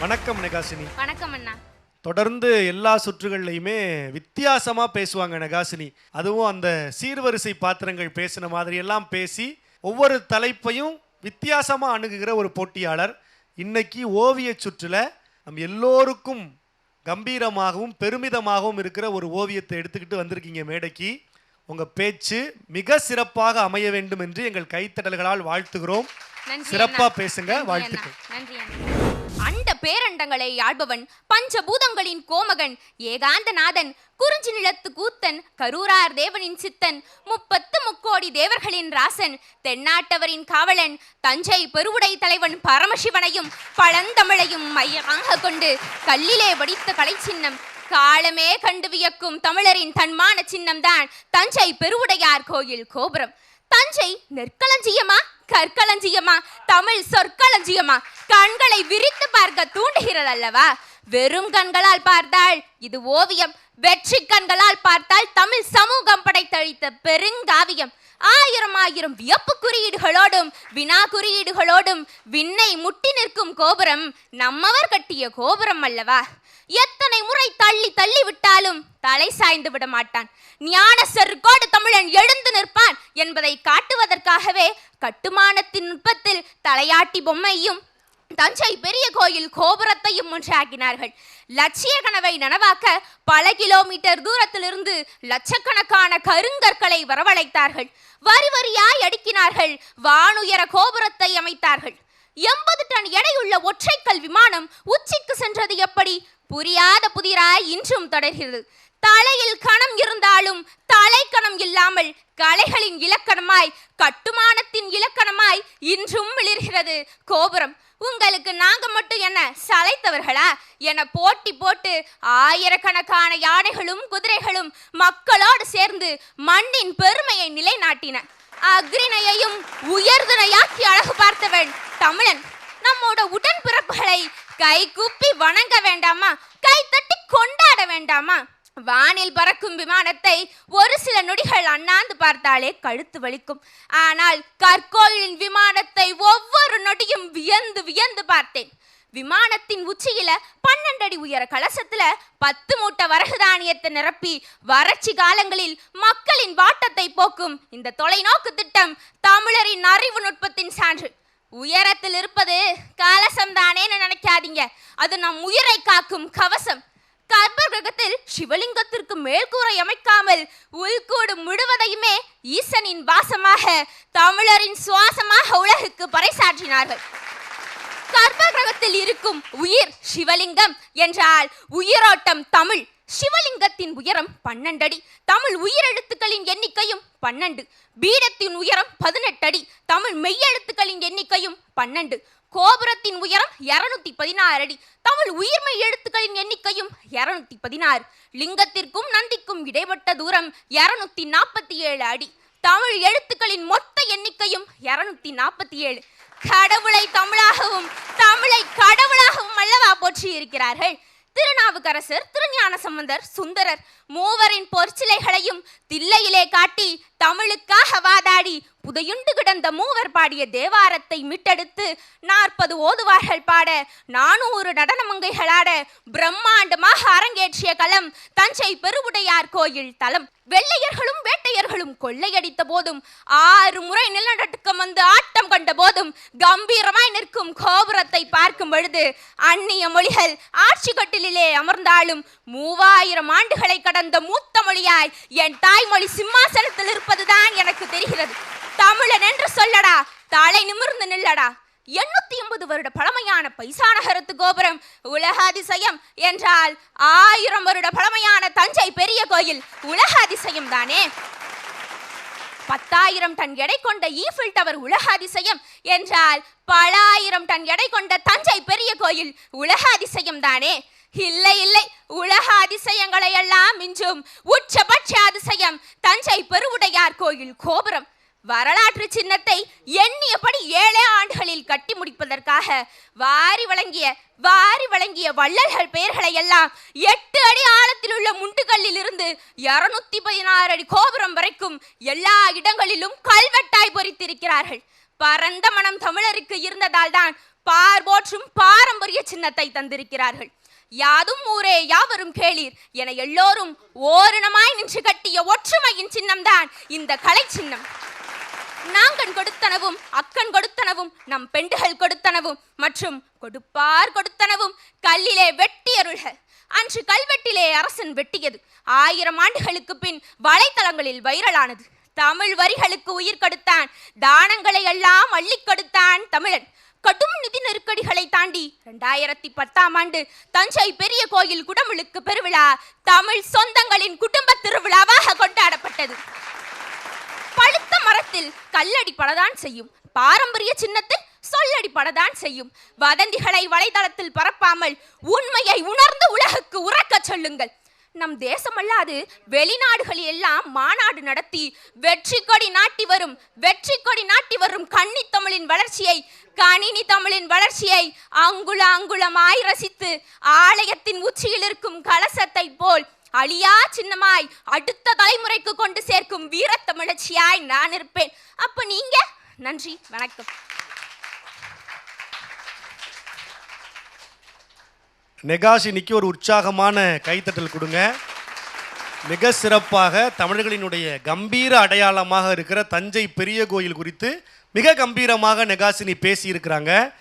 வணக்கம் நெகாசினி. வணக்கம் அண்ணா. தொடர்ந்து எல்லா சுற்றுகள்லையுமே வித்தியாசமா பேசுவாங்க நெகாசினி. அதுவும் அந்த சீர்வரிசை பாத்திரங்கள் பேசின மாதிரி எல்லாம் பேசி ஒவ்வொரு தலைப்பையும் வித்தியாசமா அணுகுகிற ஒரு போட்டியாளர். இன்னைக்கு ஓவிய சுற்றுல நம் எல்லோருக்கும் கம்பீரமாகவும் பெருமிதமாகவும் இருக்கிற ஒரு ஓவியத்தை எடுத்துக்கிட்டு வந்திருக்கீங்க மேடைக்கு. உங்க பேச்சு மிக சிறப்பாக அமைய வேண்டும் என்று எங்கள் கைத்தட்டல்களால் வாழ்த்துகிறோம். நன்றி சிறப்பா அண்ணா. பேசுங்க. வாழ்த்துக்கள். அண்ட பேரண்டங்களை ஆள்பவன் பஞ்சபூதங்களின் கோமகன் ஏகாந்தநாதன் குறிஞ்சி நிலத்து கூத்தன் கரூரார் தேவனின் சித்தன் முப்பத்து முக்கோடி தேவர்களின் ராசன் தென்னாட்டவரின் காவலன் தஞ்சை பெருவுடை தலைவன் பரமசிவனையும் பழந்தமிழையும் மையமாக கொண்டு கல்லிலே வடித்த கலை சின்னம் காலமே கண்டு வியக்கும் தமிழரின் தன்மான சின்னம்தான் தஞ்சை பெருவுடையார் கோயில் கோபுரம். தஞ்சை நெற்களஞ்சியமா கற்களஞ்சியமா தமிழ் சொற்களஞ்சியமா கண்களை விரித்து பார்க்க தூண்டுகிறது அல்லவா வெறும் கண்களால் பார்த்தால் இது ஓவியம் வெற்றி கண்களால் பார்த்தால் தமிழ் சமூகம் படைத்தளித்த பெருங்காவியம். ஆயிரம் ஆயிரம் வியப்பு குறியீடுகளோடும் வினா குறியீடுகளோடும் விண்ணை முட்டி நிற்கும் கோபுரம் நம்மவர் கட்டிய கோபுரம் அல்லவா? எத்தனை முறை தள்ளி தள்ளி விட்டாலும் தலை சாய்ந்து விட மாட்டான். ஞான செருக்கோடு தமிழன் எழுந்து நிற்பான் என்பதை காட்டுவதற்காகவே கட்டுமானத்தின் நுட்பத்தில் தலையாட்டி பொம்மையும் தஞ்சை பெரிய கோயில் கோபுரத்தையும் ஒன்றாக்கினார்கள். லட்சிய கனவை நனவாக்க பல கிலோமீட்டர் தூரத்திலிருந்து லட்சக்கணக்கான கருங்கற்களை வரவழைத்தார்கள். வரி வரியாய் அடுக்கினார்கள். வானுயர கோபுரத்தை அமைத்தார்கள். எண்பது டன் எடையுள்ள ஒற்றைக்கல் விமானம் உச்சிக்கு சென்றது எப்படி? புரியாத புதிராய் இன்றும் தொடர்கிறது. தலையில் கணம் இருந்தாலும் தலைக்கணம் இல்லாமல் கலைகளின் இலக்கணமாய் கட்டுமானத்தின் இலக்கணமாய் இன்றும் விளிர்கிறது. கோபுரம் உங்களுக்கு நாங்க மட்டும் என்ன சளைத்தவர்களா? என போட்டி போட்டு ஆயிரக்கணக்கான யானைகளும் குதிரைகளும் மக்களோடு சேர்ந்து மண்ணின் பெருமையை நிலைநாட்டின. அக்ரிணையையும் உயர்துணையாக்கி அழகு பார்த்தவன் தமிழன். நம்மோட உடன்பிறப்புகளை கை கூப்பி வணங்க வேண்டாமா? கை தட்டி கொண்டாட வேண்டாமா? வானில் பறக்கும் விமானத்தை ஒரு சில நொடிகள் அண்ணாந்து பார்த்தாலே கழுத்து வலிக்கும். ஆனால் கற்கோயிலின் விமானத்தை ஒவ்வொரு நொடியும் வியந்து வியந்து பார்த்தேன். விமானத்தின் உச்சியில பன்னெண்டு அடி உயர கலசத்துல பத்து மூட்டை வரகு தானியத்தை நிரப்பி வறட்சி காலங்களில் மக்களின் வாட்டத்தை போக்கும் இந்த தொலைநோக்கு திட்டம் தமிழரின் அறிவு நுட்பத்தின் சான்று. உயரத்தில் இருப்பது கலசம் தானேன்னு நினைக்காதீங்க. அது நம் உயிரை காக்கும் கவசம். கர்ப்ப கிரகத்தில் சிவலிங்கத்திற்கு மேல்கூரை அமைக்காமல் உள்கூடு முழுவதையுமே ஈசனின் வாசமாக தமிழரின் சுவாசமாக உலகுக்கு பறைசாற்றினார்கள். கர்ப்ப கிரகத்தில் இருக்கும் உயிர் சிவலிங்கம் என்றால் உயிரோட்டம் தமிழ். சிவலிங்கத்தின் உயரம் பன்னெண்டு அடி தமிழ் உயிரெழுத்துக்களின் எண்ணிக்கையும் பன்னெண்டு. பீடத்தின் உயரம் பதினெட்டு அடி தமிழ் மெய்யெழுத்துக்களின் எண்ணிக்கையும் பன்னெண்டு. கோபுரத்தின் உயரம் இருநூத்தி பதினாறு அடி. தமிழ் உயிர்மை எழுத்துக்களின் எண்ணிக்கையும் இருநூத்தி பதினாறு. லிங்கத்திற்கும் நந்திக்கும் இடைப்பட்ட தூரம் இருநூத்தி நாற்பத்தி ஏழு அடி. தமிழ் எழுத்துக்களின் மொத்த எண்ணிக்கையும் இருநூத்தி நாற்பத்தி ஏழு கடவுளை தமிழாகவும் தமிழை கடவுளாகவும் அல்லவா போற்றி இருக்கிறார்கள் திருநாவுக்கரசர் திருஞான சம்பந்தர் சுந்தரர் மூவரின் பொற்சிலைகளையும் தில்லையிலே காட்டி தமிழுக்காக வாதாடி புதையுண்டு கிடந்த மூவர் பாடிய தேவாரத்தை மீட்டெடுத்து நாற்பது ஓதுவார்கள் பாட நானூறு நடனமங்கைகளாட பிரம்மாண்டமாக அரங்கேற்றிய களம் தஞ்சை பெருவுடையார் கோயில் தலம். வெள்ளையர்களும் வேட்டையர்களும் கொள்ளையடித்த போதும் ஆறு முறை நிலநடுக்கம் வந்து ஆட்டம் கண்ட போதும் கம்பீரமாய் நிற்கும் கோபுரத்தை பார்க்கும் பொழுது அந்நிய மொழிகள் ஆட்சி கட்டிலே அமர்ந்தாலும் மூவாயிரம் ஆண்டுகளை கடந்த மூத்த மொழியாய் என் தாய்மொழி சிம்மாசனத்தில் இருப்பதுதான் எனக்கு தெரிகிறது. தமிழன் என்று சொல்லடா. தலை நிமிர்ந்து நில்லடா. எண்ணூத்தி எண்பது வருட பழமையான பைசா நகரத்து கோபுரம் உலக அதிசயம் என்றால் ஆயிரம் வருட பழமையான தஞ்சை பெரிய கோயில் உலக அதிசயம் தானே? பத்தாயிரம் டன் எடை கொண்ட ஈஃபில் டவர் உலக அதிசயம் என்றால் பல ஆயிரம் டன் எடை கொண்ட தஞ்சை பெரிய கோயில் உலக அதிசயம் தானே? இல்லை இல்லை. உலக அதிசயங்களை எல்லாம் மிஞ்சும் உச்சபட்ச அதிசயம் தஞ்சை பெருவுடையார் கோயில் கோபுரம். வரலாற்று சின்னத்தை எண்ணியபடி ஏழே ஆண்டுகளில் கட்டி முடிப்பதற்காக வாரி வழங்கிய வாரி வழங்கிய வள்ளல்கள் பெயர்களை எல்லாம் எட்டு அடி ஆழத்தில் உள்ள முண்டுகல்லில் இருந்து இருநூத்தி பதினாறு அடி கோபுரம் வரைக்கும் எல்லா இடங்களிலும் கல்வெட்டாய் பொறித்திருக்கிறார்கள். பரந்த மனம் தமிழருக்கு இருந்ததால் தான் பார்போற்றும் பாரம்பரிய சின்னத்தை தந்திருக்கிறார்கள். யாதும் ஊரே யாவரும் கேளீர் என எல்லோரும் ஓரினமாய் நின்று கட்டிய ஒற்றுமையின் சின்னம்தான் இந்த கலை சின்னம் நாங்கண் கொடுத்தனவும் அக்கன் கொடுத்தனவும் நம் பெண்டுகள் கொடுத்தனவும் மற்றும் கொடுப்பார் கொடுத்தனவும் கல்லிலே வெட்டியருள்க அன்று கல்வெட்டிலே அரசன் வெட்டியது. ஆயிரம் ஆண்டுகளுக்கு பின் வலைத்தளங்களில் வைரலானது. தமிழ் வரிகளுக்கு உயிர் கொடுத்தான் தானங்களை எல்லாம் அள்ளிக் கொடுத்தான் தமிழன். கடும் நிதி நெருக்கடிகளை தாண்டி இரண்டாயிரத்தி பத்தாம் ஆண்டு தஞ்சை பெரிய கோயில் குடமுழுக்கு பெருவிழா தமிழ் சொந்தங்களின் குடும்ப திருவிழாவாக கொண்டாடப்பட்டது. பழுத்த மரத்தில் கல்லடி படதான் செய்யும். பாரம்பரிய சின்னத்தில் சொல்லடி படதான் செய்யும். வதந்திகளை வலைதளத்தில் பரப்பாமல் உண்மையை உணர்ந்து உலகுக்கு உறக்க சொல்லுங்கள். நம் தேசமல்லாது வெளிநாடுகளில் எல்லாம் மாநாடு நடத்தி வெற்றி கொடி நாட்டி வரும் வெற்றி கொடி நாட்டி வரும் கன்னி தமிழின் வளர்ச்சியை கணினி தமிழின் வளர்ச்சியை அங்குல அங்குலமாய் ரசித்து ஆலயத்தின் உச்சியில் இருக்கும் கலசத்தை போல் அழியா சின்னமாய் அடுத்த தலைமுறைக்கு கொண்டு சேர்க்கும் வீரத்தமிழச்சியாய் நான் இருப்பேன். அப்ப நீங்க? நன்றி வணக்கம். நெகாஷினிக்கு ஒரு உற்சாகமான கைத்தட்டல் கொடுங்க. மிக சிறப்பாக தமிழர்களினுடைய கம்பீர அடையாளமாக இருக்கிற தஞ்சை பெரிய கோயில் குறித்து மிக கம்பீரமாக நெகாசினி பேசியிருக்கிறாங்க.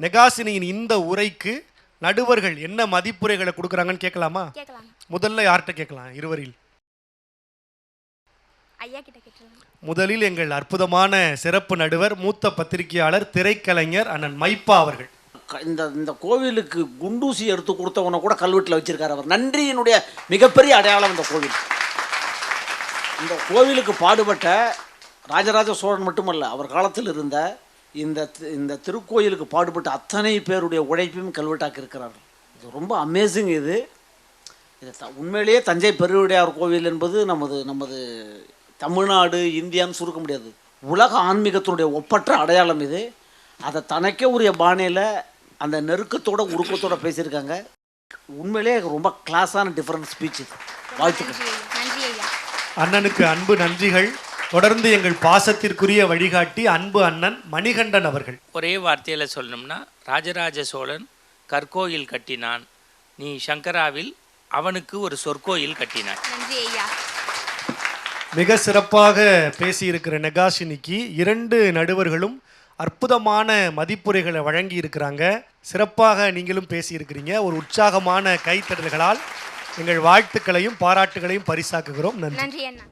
நெகாசினியின் இந்த உரைக்கு நடுவர்கள் என்ன மதிப்புரைகளை கொடுக்குறாங்கன்னு கேட்கலாமா? கேட்கலாம். முதல்ல யார்கிட்ட கேட்கலாம்? இருவரில். ஐயா கிட்ட கேட்டுருங்க. முதலில் எங்கள் அற்புதமான சிறப்பு நடுவர் மூத்த பத்திரிகையாளர் திரைக்கலைஞர் அண்ணன் மைப்பா அவர்கள். இந்த இந்த கோவிலுக்கு குண்டூசி எடுத்து கொடுத்தவனை கூட கல்வெட்டில் வச்சிருக்காரு அவர். நன்றியினுடைய மிகப்பெரிய அடையாளம் இந்த கோவில். இந்த கோவிலுக்கு பாடுபட்ட ராஜராஜ சோழன் மட்டுமல்ல அவர் காலத்தில் இருந்த இந்த தி- இந்த திருக்கோயிலுக்கு பாடுபட்ட அத்தனை பேருடைய உழைப்பையும் கல்வெட்டாக்கி இருக்கிறார்கள் இது ரொம்ப அமேசிங் இது. இது த உண்மையிலேயே தஞ்சை பெருவுடையார் கோவில் என்பது நமது நமது தமிழ்நாடு இந்தியான்னு சுருக்க முடியாது. உலக ஆன்மீகத்தினுடைய ஒப்பற்ற அடையாளம் இது. அதை தனக்கே உரிய பாணியில் அந்த நெருக்கத்தோட உருக்கத்தோட பேசியிருக்காங்க. உண்மையிலேயே ரொம்ப கிளாஸான டிஃப்ரெண்ட் ஸ்பீச் இது. வாழ்த்துக்கள். அண்ணனுக்கு அன்பு நன்றிகள். தொடர்ந்து எங்கள் பாசத்திற்குரிய வழிகாட்டி அன்பு அண்ணன் மணிகண்டன் அவர்கள். ஒரே வார்த்தையில் சொல்லணும்னா ராஜராஜ சோழன் கற்கோயில் கட்டினான். நீ சங்கராவில் அவனுக்கு ஒரு சொற்கோயில் ஐயா. மிக சிறப்பாக பேசியிருக்கிற நெகாஷினிக்கு இரண்டு நடுவர்களும் அற்புதமான மதிப்புரைகளை வழங்கி இருக்கிறாங்க. சிறப்பாக நீங்களும் பேசியிருக்கிறீங்க. ஒரு உற்சாகமான கைத்தட்டல்களால் எங்கள் வாழ்த்துக்களையும் பாராட்டுகளையும் பரிசாக்குகிறோம். நன்றி. நன்றி அண்ணா.